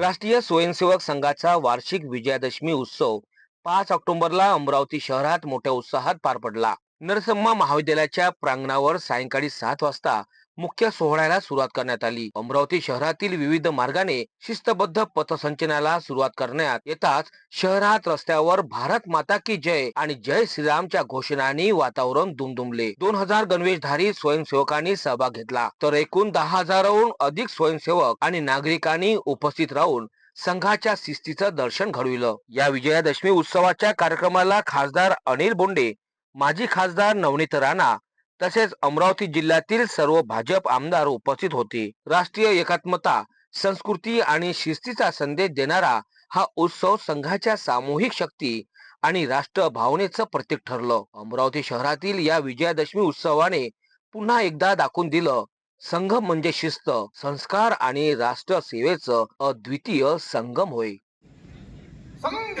राष्ट्रीय स्वयंसेवक संघाचा वार्षिक विजयादशमी उत्सव पाच ऑक्टोबरला अमरावती शहरात मोठ्या उत्साहात पार पडला. नरसम्मा महाविद्यालयाच्या प्रांगणावर सायंकाळी सात वाजता मुख्य सोहळ्याला सुरुवात करण्यात आली. अमरावती शहरातील विविध मार्गाने शिस्तबद्ध पथसंचनाला सुरुवात करण्यात येताच शहरात रस्त्यावर भारत माता की जय आणि जय श्रीरामच्या घोषणांनी वातावरण दुमदुमले. दोन हजार गणवेशधारी स्वयंसेवकांनी सहभाग घेतला. तर एकूण दहा हजाराहून अधिक स्वयंसेवक आणि नागरिकांनी उपस्थित राहून संघाच्या शिस्तीचं दर्शन घडविलं. या विजयादशमी उत्सवाच्या कार्यक्रमाला खासदार अनिल बोंडे माजी खासदार नवनीत राणा तसेच अमरावती जिल्ह्यातील सर्व भाजप आमदार उपस्थित होते. राष्ट्रीय एकात्मता संस्कृती आणि शिस्तीचा संदेश देणारा हा उत्सव संघाच्या सामूहिक शक्ती आणि राष्ट्र भावनेचं प्रतीक ठरलं. अमरावती शहरातील या विजयादशमी उत्सवाने पुन्हा एकदा दाखवून दिलं संघ म्हणजे शिस्त संस्कार आणि राष्ट्र सेवेचं अद्वितीय संगम होय. संघ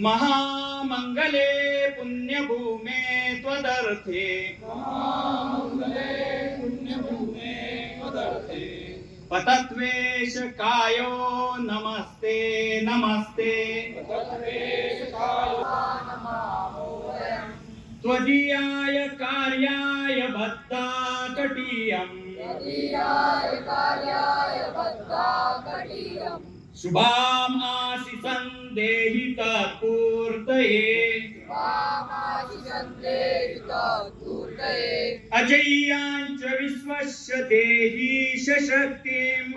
महामङ्गले पुण्यभूमे त्वदर्थे। पतत्वेश कायो नमस्ते नमस्ते। त्वदीयाय कार्याय भत्ता कटीयम्। शुभामासि सन्देहि देहि तत्पूर्तये अजय्याञ्च विश्वस्य देहि सशक्तिम्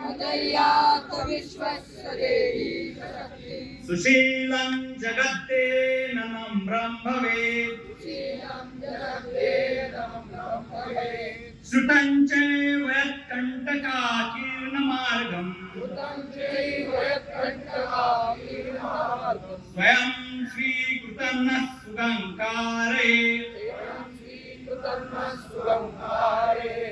सुशीलं जगत्तेन नम्रं भवेत् श्रुतं चैव यत्कण्टकाकीर्णमार्गम्। स्वयं स्वीकृतं नः सुगङ्कारे